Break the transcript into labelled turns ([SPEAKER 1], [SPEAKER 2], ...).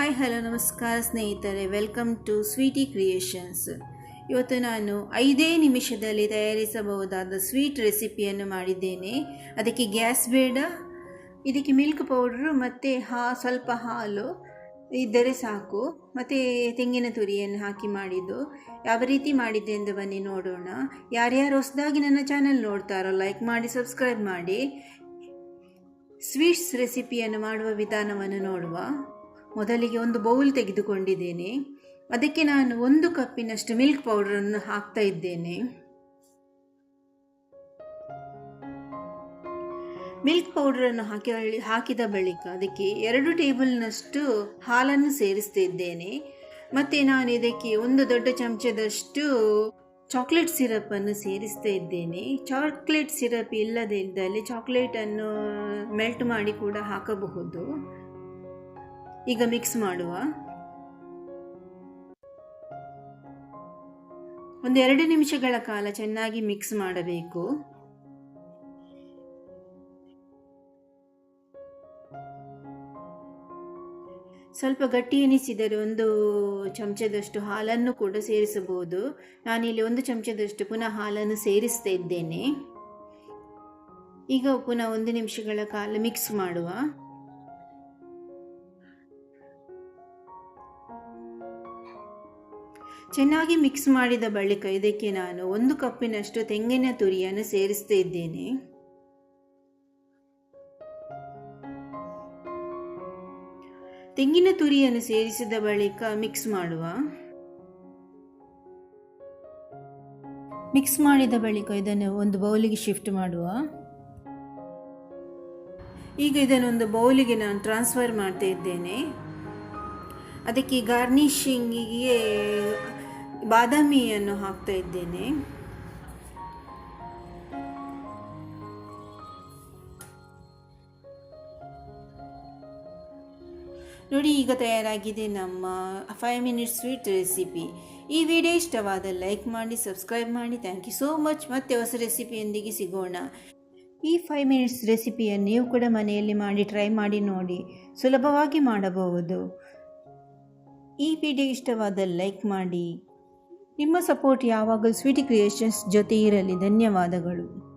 [SPEAKER 1] Hi hello ನಮಸ್ಕಾರ ಸ್ನೇಹಿತರೆ. Welcome to Sweety creations ಇವತ್ತು ನಾನು ಐದೇ ನಿಮಿಷದಲ್ಲಿ ತಯಾರಿಸಬಹುದಾದ ಸ್ವೀಟ್ ರೆಸಿಪಿಯನ್ನು ಮಾಡಿದ್ದೇನೆ. ಅದಕ್ಕೆ ಗ್ಯಾಸ್ ಬೇಡ, ಇದಕ್ಕೆ ಮಿಲ್ಕ್ ಪೌಡ್ರು ಮತ್ತು ಹಾ, ಸ್ವಲ್ಪ ಹಾಲು ಇದ್ದರೆ ಸಾಕು. ಮತ್ತು ತೆಂಗಿನ ತುರಿಯನ್ನು ಹಾಕಿ ಮಾಡಿದ್ದು. ಯಾವ ರೀತಿ ಮಾಡಿದ್ದೆ ಎಂದು ಬನ್ನಿ ನೋಡೋಣ. ಯಾರ್ಯಾರು ಹೊಸದಾಗಿ ನನ್ನ ಚಾನಲ್ ನೋಡ್ತಾರೋ ಲೈಕ್ ಮಾಡಿ ಸಬ್ಸ್ಕ್ರೈಬ್ ಮಾಡಿ. ಸ್ವೀಟ್ಸ್ ರೆಸಿಪಿಯನ್ನು ಮಾಡುವ ವಿಧಾನವನ್ನು ನೋಡುವ. ಮೊದಲಿಗೆ ಒಂದು ಬೌಲ್ ತೆಗೆದುಕೊಂಡಿದ್ದೇನೆ. ಅದಕ್ಕೆ ನಾನು ಒಂದು ಕಪ್ಪಿನಷ್ಟು ಮಿಲ್ಕ್ ಪೌಡರನ್ನು ಹಾಕ್ತಾ ಇದ್ದೇನೆ. ಮಿಲ್ಕ್ ಪೌಡರನ್ನು ಹಾಕಿ, ಹಾಕಿದ ಬಳಿಕ ಅದಕ್ಕೆ ಎರಡು ಟೇಬಲ್ನಷ್ಟು ಹಾಲನ್ನು ಸೇರಿಸ್ತಿದ್ದೇನೆ ಮತ್ತು ನಾನು ಇದಕ್ಕೆ ಒಂದು ದೊಡ್ಡ ಚಮಚದಷ್ಟು ಚಾಕ್ಲೇಟ್ ಸಿರಪನ್ನು ಸೇರಿಸ್ತಾ ಇದ್ದೇನೆ. ಚಾಕ್ಲೇಟ್ ಸಿರಪ್ ಇಲ್ಲದೇ ಇದ್ದಲ್ಲಿ ಚಾಕ್ಲೇಟನ್ನು ಮೆಲ್ಟ್ ಮಾಡಿ ಕೂಡ ಹಾಕಬಹುದು. ಈಗ ಮಿಕ್ಸ್ ಮಾಡುವ. ಒಂದೆರಡು ನಿಮಿಷಗಳ ಕಾಲ ಚೆನ್ನಾಗಿ ಮಿಕ್ಸ್ ಮಾಡಬೇಕು. ಸ್ವಲ್ಪ ಗಟ್ಟಿ ಎನಿಸಿದರೆ ಒಂದು ಚಮಚದಷ್ಟು ಹಾಲನ್ನು ಕೂಡ ಸೇರಿಸಬಹುದು. ನಾನಿಲ್ಲಿ ಒಂದು ಚಮಚದಷ್ಟು ಪುನಃ ಹಾಲನ್ನು ಸೇರಿಸ್ತಾ ಇದ್ದೇನೆ. ಈಗ ಪುನಃ ಒಂದು ನಿಮಿಷಗಳ ಕಾಲ ಮಿಕ್ಸ್ ಮಾಡುವ. ಚೆನ್ನಾಗಿ ಮಿಕ್ಸ್ ಮಾಡಿದ ಬಳಿಕ ಇದಕ್ಕೆ ನಾನು ಒಂದು ಕಪ್ಪಿನಷ್ಟು ತೆಂಗಿನ ತುರಿಯನ್ನು ಸೇರಿಸ್ತಾ ಇದ್ದೇನೆ. ತೆಂಗಿನ ತುರಿಯನ್ನು ಸೇರಿಸಿದ ಬಳಿಕ ಮಿಕ್ಸ್ ಮಾಡುವ. ಮಿಕ್ಸ್ ಮಾಡಿದ ಬಳಿಕ ಇದನ್ನು ಒಂದು ಬೌಲಿಗೆ ಶಿಫ್ಟ್ ಮಾಡುವ. ಈಗ ಇದನ್ನೊಂದು ಬೌಲಿಗೆ ನಾನು ಟ್ರಾನ್ಸ್ಫರ್ ಮಾಡ್ತಾ ಇದ್ದೇನೆ. ಅದಕ್ಕೆ ಗಾರ್ನಿಷಿಂಗಿಗೆ ಬಾದಾಮಿಯನ್ನು ಹಾಕ್ತಾ ಇದ್ದೇನೆ. ನೋಡಿ, ಈಗ ತಯಾರಾಗಿದೆ ನಮ್ಮ ಫೈವ್ ಮಿನಿಟ್ಸ್ ಸ್ವೀಟ್ ರೆಸಿಪಿ ಈ ವಿಡಿಯೋ ಇಷ್ಟವಾದ ಲೈಕ್ ಮಾಡಿ ಸಬ್ಸ್ಕ್ರೈಬ್ ಮಾಡಿ. ಥ್ಯಾಂಕ್ ಯು ಸೋ ಮಚ್ ಮತ್ತೆ ಹೊಸ ರೆಸಿಪಿಯೊಂದಿಗೆ ಸಿಗೋಣ. ಈ ಫೈವ್ ಮಿನಿಟ್ಸ್ ರೆಸಿಪಿಯನ್ನು ನೀವು ಕೂಡ ಮನೆಯಲ್ಲಿ ಮಾಡಿ ಟ್ರೈ ಮಾಡಿ, ನೋಡಿ. ಸುಲಭವಾಗಿ ಮಾಡಬಹುದು. ಈ ವಿಡಿಯೋ ಇಷ್ಟವಾದ ಲೈಕ್ ಮಾಡಿ. ನಿಮ್ಮ ಸಪೋರ್ಟ್ ಯಾವಾಗಲೂ ಸ್ವೀಟಿ ಕ್ರಿಯೇಷನ್ಸ್ ಜೊತೆ ಇರಲಿ. ಧನ್ಯವಾದಗಳು.